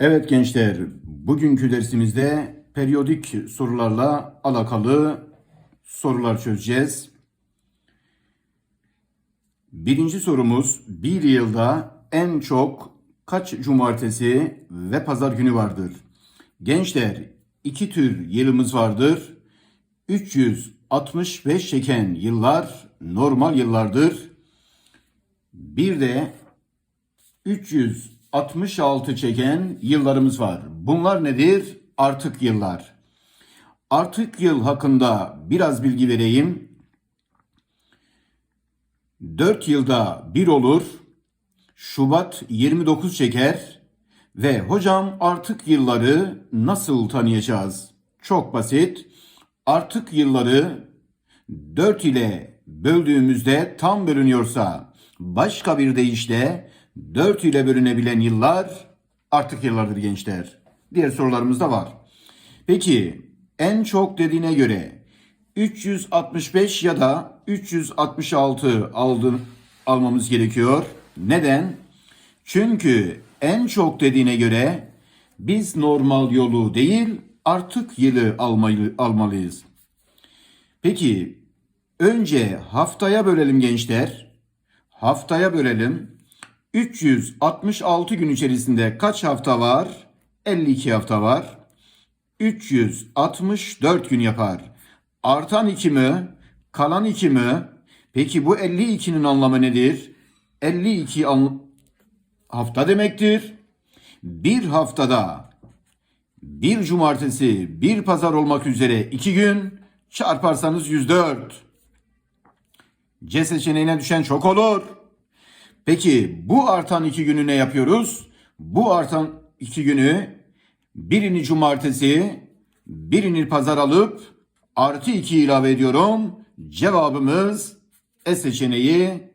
Evet gençler, bugünkü dersimizde periyodik sorularla alakalı sorular çözeceğiz. Birinci sorumuz, bir yılda en çok kaç cumartesi ve pazar günü vardır? Gençler, iki tür yılımız vardır. 365 çeken yıllar normal yıllardır. Bir de 366 çeken yıllarımız var. Bunlar nedir? Artık yıllar. Artık yıl hakkında biraz bilgi vereyim. 4 yılda bir olur. Şubat 29 çeker ve hocam artık yılları nasıl tanıyacağız? Çok basit. Artık yılları 4 ile böldüğümüzde tam bölünüyorsa başka bir deyişle 4 ile bölünebilen yıllar artık yıllardır gençler. Diğer sorularımız da var. Peki en çok dediğine göre 365 ya da 366 aldı, almamız gerekiyor. Neden? Çünkü en çok dediğine göre biz normal yolu değil artık yılı almayı, almalıyız. Peki önce haftaya bölelim gençler. Haftaya bölelim. 366 gün içerisinde kaç hafta var? 52 hafta var. 364 gün yapar. Artan 2 mi? Kalan 2 mi? Peki bu 52'nin anlamı nedir? 52 an- hafta demektir. Bir haftada bir cumartesi, bir pazar olmak üzere iki gün çarparsanız 104. C seçeneğine düşen çok olur. Peki bu artan iki günü ne yapıyoruz? Bu artan iki günü birini cumartesi, birini pazar alıp artı iki ilave ediyorum. Cevabımız E seçeneği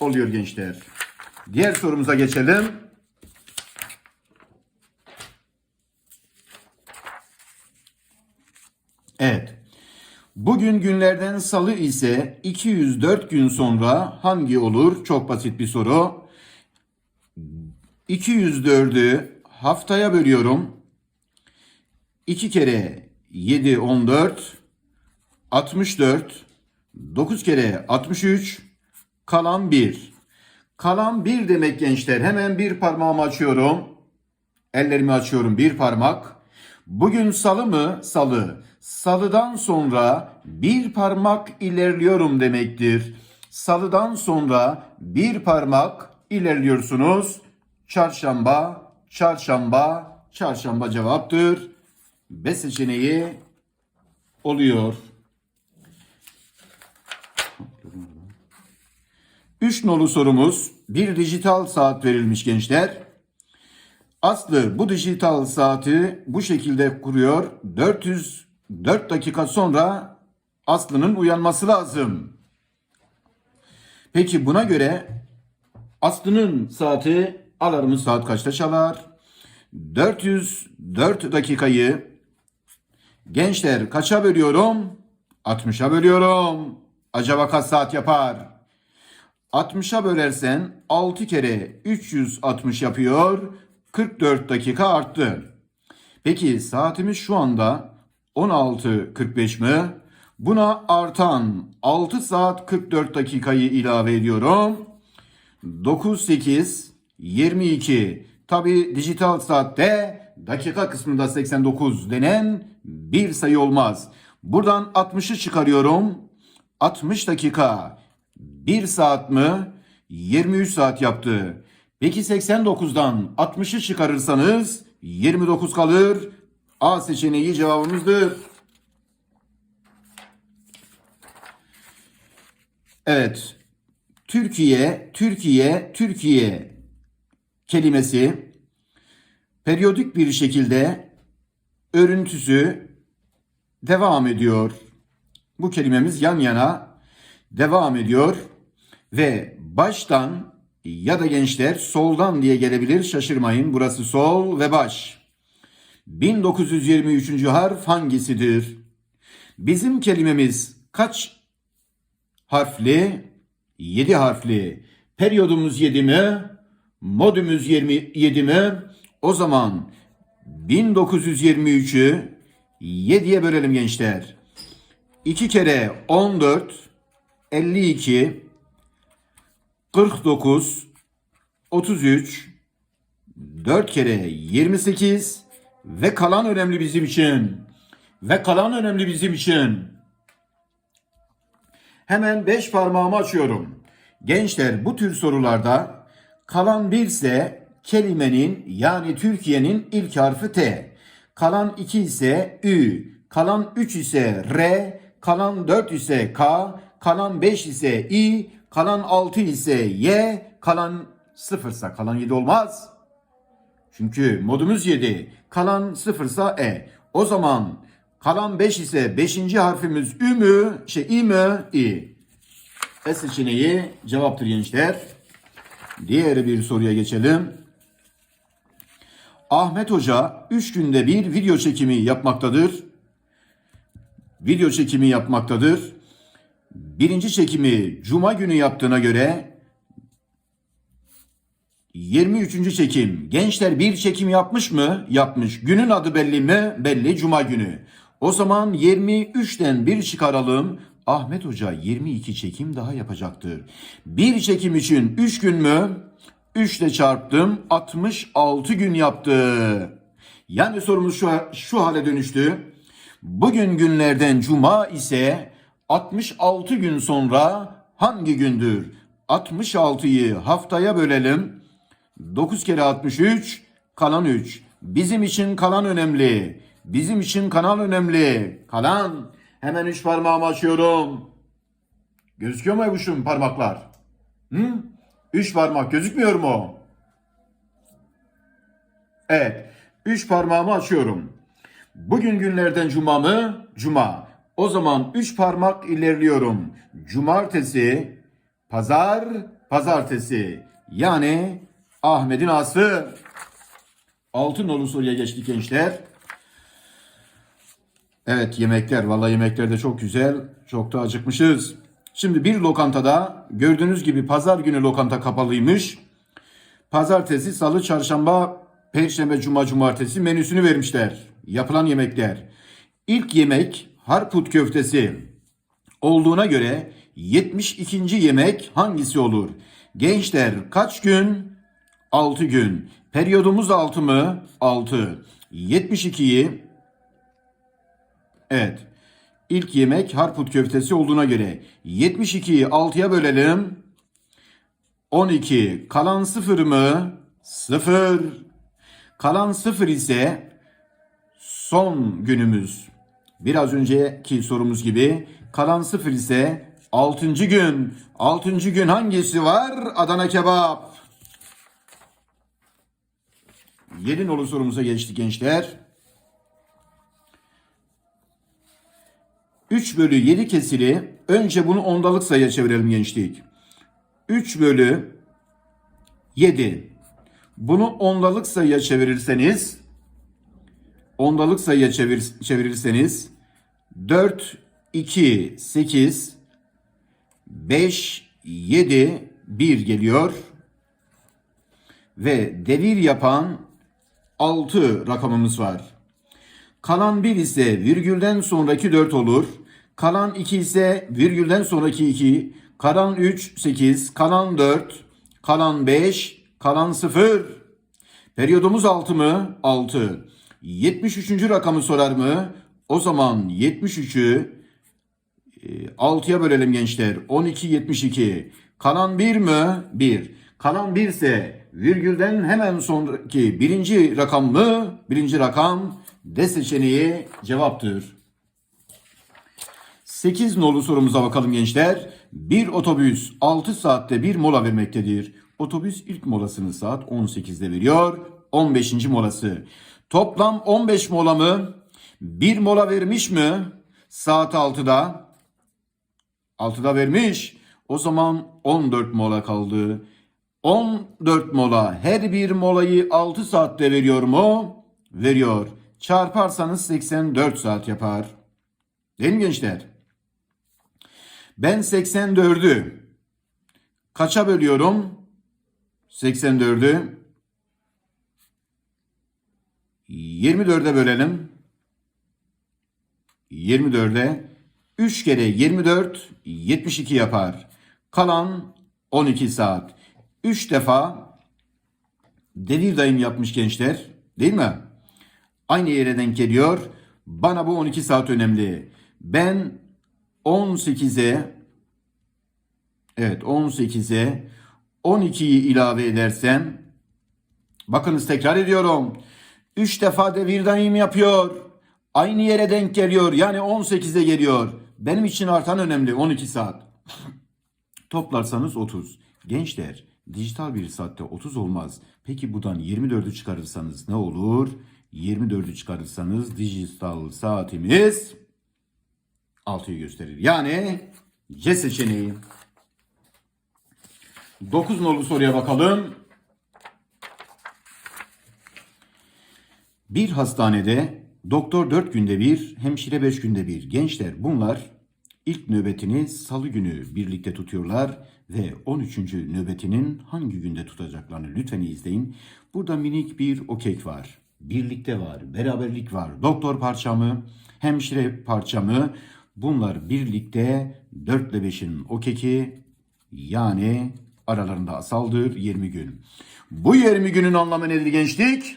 oluyor gençler. Diğer sorumuza geçelim. Evet. Bugün günlerden salı ise 204 gün sonra hangi olur? Çok basit bir soru. 204'ü haftaya bölüyorum. 2 kere 7 14 64 9 kere 63 kalan 1. Kalan 1 demek gençler. Hemen bir parmağımı açıyorum. Ellerimi açıyorum bir parmak. Bugün salı mı? Salı. Salıdan sonra bir parmak ilerliyorum demektir. Salıdan sonra bir parmak ilerliyorsunuz. Çarşamba, çarşamba, çarşamba cevaptır. B seçeneği oluyor. Üç nolu sorumuz. Bir dijital saat verilmiş gençler. Aslı bu dijital saati bu şekilde kuruyor. 404 dakika sonra Aslı'nın uyanması lazım. Peki buna göre Aslı'nın saati alarmı saat kaçta çalar? 404 dakikayı gençler kaça bölüyorum? 60'a bölüyorum. Acaba kaç saat yapar? 60'a bölersen 6 kere 360 yapıyor. 44 dakika arttı. Peki saatimiz şu anda 16.45 mi? Buna artan 6 saat 44 dakikayı ilave ediyorum. 9, 8, 22. Tabi dijital saatte dakika kısmında 89 denen bir sayı olmaz. Buradan 60'ı çıkarıyorum. 60 dakika 1 saat mi? 23 saat yaptı. Peki 89'dan 60'ı çıkarırsanız 29 kalır. A seçeneği cevabımızdır. Evet. Türkiye, Türkiye, Türkiye kelimesi periyodik bir şekilde örüntüsü devam ediyor. Bu kelimemiz yan yana devam ediyor ve baştan ya da gençler soldan diye gelebilir şaşırmayın. Burası sol ve baş. 1923. harf hangisidir? Bizim kelimemiz kaç harfli? 7 harfli. Periyodumuz 7 mi? Modümüz 27 mi? O zaman 1923'ü 7'ye bölelim gençler. 2 kere 14 52 49 33 4 kere 28 ve kalan önemli bizim için. Ve kalan önemli bizim için. Hemen 5 parmağımı açıyorum. Gençler bu tür sorularda kalan 1 ise kelimenin yani Türkiye'nin ilk harfi T. Kalan 2 ise Ü. Kalan 3 ise R. Kalan 4 ise K. Kalan 5 ise İ. Kalan 6 ise Y. Kalan 0 ise kalan 7 olmaz. Çünkü modumuz 7. Kalan 0 ise E. O zaman kalan 5 ise 5. harfimiz Ü mü? Şey İ mi? İ. E seçeneği cevaptır gençler. Diğer bir soruya geçelim. Ahmet Hoca 3 günde bir video çekimi yapmaktadır. Video çekimi yapmaktadır. Birinci çekimi Cuma günü yaptığına göre 23. çekim. Gençler bir çekim yapmış mı? Yapmış. Günün adı belli mi? Belli. Cuma günü. O zaman 23'ten bir çıkaralım. Ahmet Hoca 22 çekim daha yapacaktır. Bir çekim için 3 gün mü? 3 ile çarptım. 66 gün yaptı. Yani sorumuz şu, şu hale dönüştü. Bugün günlerden cuma ise 66 gün sonra hangi gündür? 66'yı haftaya bölelim. 9 kere 63 kalan 3. Bizim için kalan önemli. Bizim için kalan önemli. Kalan. Hemen 3 parmağımı açıyorum. Gözüküyor mu Ebuş'um parmaklar? Hı? 3 parmak gözükmüyor mu? Evet. 3 parmağımı açıyorum. Bugün günlerden cuma mı? Cuma. O zaman 3 parmak ilerliyorum. Cumartesi, pazar, pazartesi. Yani Ahmet'in ası. Altın nolu soruya geçtik gençler. Evet yemekler. Vallahi yemekler de çok güzel. Çok da acıkmışız. Şimdi bir lokantada gördüğünüz gibi pazar günü lokanta kapalıymış. Pazartesi, salı, çarşamba, perşembe, cuma, cumartesi menüsünü vermişler. Yapılan yemekler. İlk yemek harput köftesi olduğuna göre 72. yemek hangisi olur? Gençler kaç gün? 6 gün. Periyodumuz 6 mı? 6. 72'yi Evet. İlk yemek harput köftesi olduğuna göre 72'yi 6'ya bölelim. 12. Kalan 0 mı? 0. Kalan 0 ise son günümüz. Biraz önceki sorumuz gibi kalan 0 ise 6. gün. 6. gün hangisi var? Adana kebap. 7 nolu sorumuza geçtik gençler. 3 bölü 7 kesili önce bunu ondalık sayıya çevirelim gençlik. 3 bölü 7. Bunu ondalık sayıya çevirirseniz ondalık sayıya çevir, çevirirseniz 4, 2, 8, 5, 7, 1 geliyor. Ve devir yapan 6 rakamımız var. Kalan 1 ise virgülden sonraki 4 olur. Kalan 2 ise virgülden sonraki 2. Kalan 3 8. Kalan 4. Kalan 5. Kalan 0. Periyodumuz 6 mı? 6. 73. rakamı sorar mı? O zaman 73'ü 6'ya bölelim gençler. 12 72. Kalan 1 mi? 1. Kalan 1 ise virgülden hemen sonraki birinci rakam mı? Birinci rakam D seçeneği cevaptır. 8 nolu sorumuza bakalım gençler. Bir otobüs 6 saatte bir mola vermektedir. Otobüs ilk molasını saat 18'de veriyor. 15. molası. Toplam 15 mola mı? Bir mola vermiş mi? Saat 6'da. 6'da vermiş. O zaman 14 mola kaldı. 14 mola. Her bir molayı 6 saatte veriyor mu? Veriyor. Çarparsanız 84 saat yapar. Değil mi gençler? Ben 84'ü kaça bölüyorum? 84'ü 24'e bölelim. 24'e 3 kere 24 72 yapar. Kalan 12 saat. 3 defa devir dayım yapmış gençler. Değil mi? Aynı yere denk geliyor. Bana bu 12 saat önemli. Ben 18'e evet 18'e 12'yi ilave edersem bakınız tekrar ediyorum. 3 defa devir daim yapıyor. Aynı yere denk geliyor. Yani 18'e geliyor. Benim için artan önemli 12 saat. Toplarsanız 30. Gençler dijital bir saatte 30 olmaz. Peki buradan 24'ü çıkarırsanız ne olur? 24'ü çıkarırsanız dijital saatimiz 6'yı gösterir. Yani C seçeneği. 9 nolu soruya bakalım. Bir hastanede doktor 4 günde bir, hemşire 5 günde bir. Gençler bunlar ilk nöbetini salı günü birlikte tutuyorlar ve 13. nöbetinin hangi günde tutacaklarını lütfen izleyin. Burada minik bir okek var. Birlikte var, beraberlik var. Doktor parçamı, hemşire parçamı bunlar birlikte 4 ile 5'in okeki yani aralarında asaldır 20 gün. Bu 20 günün anlamı nedir gençlik?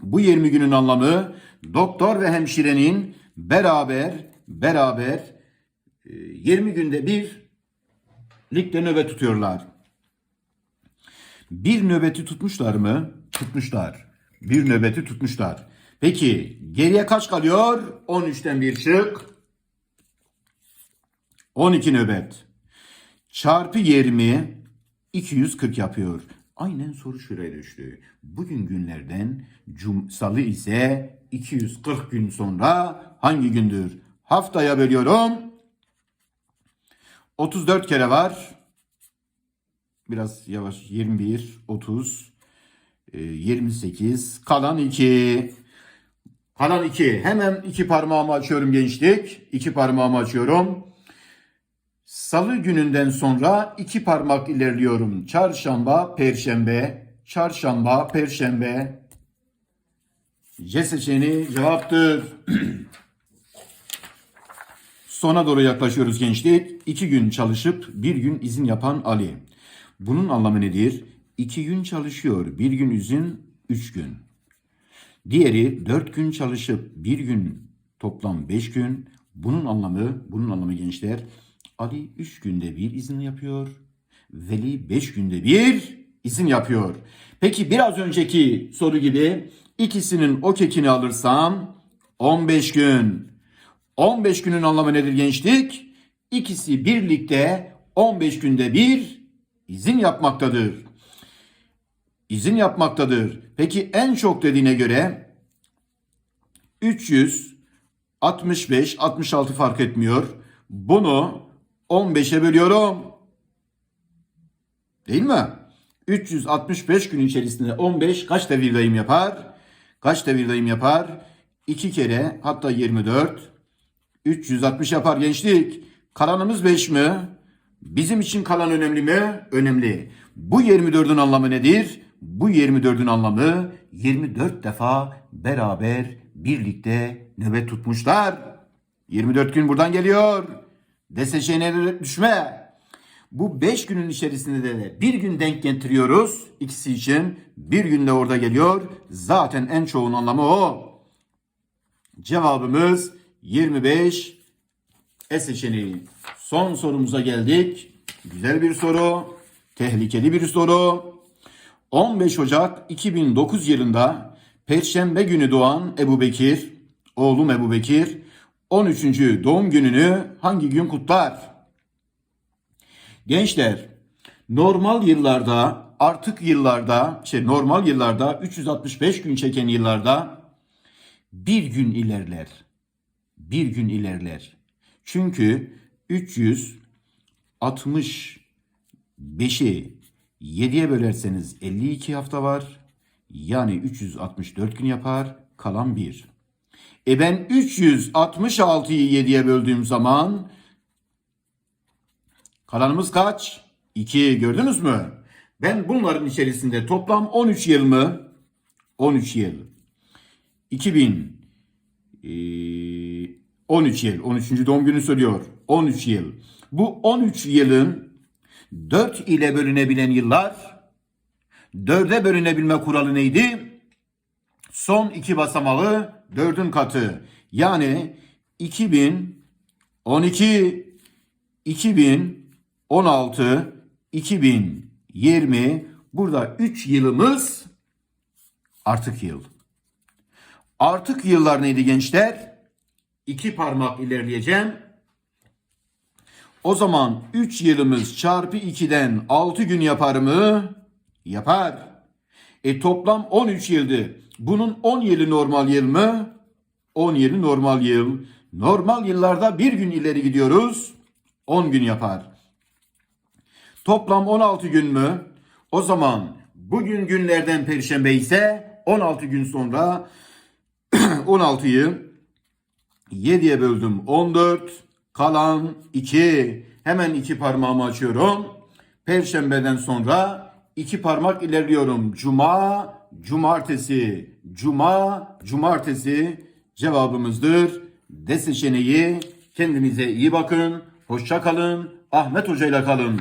Bu 20 günün anlamı doktor ve hemşirenin beraber beraber 20 günde bir ligde nöbet tutuyorlar. Bir nöbeti tutmuşlar mı? Tutmuşlar. Bir nöbeti tutmuşlar. Peki geriye kaç kalıyor? 13'ten bir şık. 12 nöbet. Çarpı 20 240 yapıyor. Aynen soru şuraya düştü. Bugün günlerden cum salı ise 240 gün sonra hangi gündür? Haftaya bölüyorum. 34 kere var. Biraz yavaş 21, 30, e, 28, kalan 2. Kalan 2. Hemen iki parmağımı açıyorum gençlik. İki parmağımı açıyorum. Salı gününden sonra iki parmak ilerliyorum. Çarşamba, perşembe, çarşamba, perşembe. C seçeneği cevaptır. Sona doğru yaklaşıyoruz gençlik. İki gün çalışıp bir gün izin yapan Ali. Bunun anlamı nedir? İki gün çalışıyor, bir gün izin, üç gün. Diğeri dört gün çalışıp bir gün toplam beş gün. Bunun anlamı, bunun anlamı gençler. Ali üç günde bir izin yapıyor. Veli beş günde bir izin yapıyor. Peki biraz önceki soru gibi ikisinin o kekini alırsam 15 gün. 15 günün anlamı nedir gençlik? İkisi birlikte 15 günde bir izin yapmaktadır. İzin yapmaktadır. Peki en çok dediğine göre 300 65 66 fark etmiyor. Bunu 15'e bölüyorum. Değil mi? 365 gün içerisinde 15 kaç devir dayım yapar? Kaç devir dayım yapar? 2 kere hatta 24. 360 yapar gençlik. Kalanımız 5 mi? Bizim için kalan önemli mi? Önemli. Bu 24'ün anlamı nedir? Bu 24'ün anlamı 24 defa beraber birlikte nöbet tutmuşlar. 24 gün buradan geliyor. D seçeneğine düşme. Bu 5 günün içerisinde de bir gün denk getiriyoruz ikisi için. Bir günde orada geliyor. Zaten en çoğun anlamı o. Cevabımız 25 E seçeneği. Son sorumuza geldik. Güzel bir soru. Tehlikeli bir soru. 15 Ocak 2009 yılında Perşembe günü doğan Ebu Bekir, oğlum Ebu Bekir, 13. doğum gününü hangi gün kutlar? Gençler, normal yıllarda, artık yıllarda, şey normal yıllarda 365 gün çeken yıllarda bir gün ilerler. Bir gün ilerler. Çünkü 365'i 7'ye bölerseniz 52 hafta var. Yani 364 gün yapar. Kalan 1. E ben 366'yı 7'ye böldüğüm zaman kalanımız kaç? 2 gördünüz mü? Ben bunların içerisinde toplam 13 yıl mı? 13 yıl. 2000 eee, 13 yıl. 13. doğum günü söylüyor. 13 yıl. Bu 13 yılın 4 ile bölünebilen yıllar 4'e bölünebilme kuralı neydi? Son iki basamağı 4'ün katı. Yani 2012 2016 2020 burada 3 yılımız artık yıl. Artık yıllar neydi gençler? İki parmak ilerleyeceğim. O zaman 3 yılımız çarpı 2'den 6 gün yapar mı? Yapar. E toplam 13 yıldı. Bunun 10 yılı normal yıl mı? 10 yılı normal yıl. Normal yıllarda bir gün ileri gidiyoruz. 10 gün yapar. Toplam 16 gün mü? O zaman bugün günlerden perşembe ise 16 gün sonra 16'yı 7'ye böldüm 14. Kalan 2. Hemen iki parmağımı açıyorum. Perşembeden sonra iki parmak ilerliyorum. Cuma, cumartesi, cuma, cumartesi cevabımızdır. D seçeneği. Kendinize iyi bakın. Hoşça kalın. Ahmet Hoca ile kalın.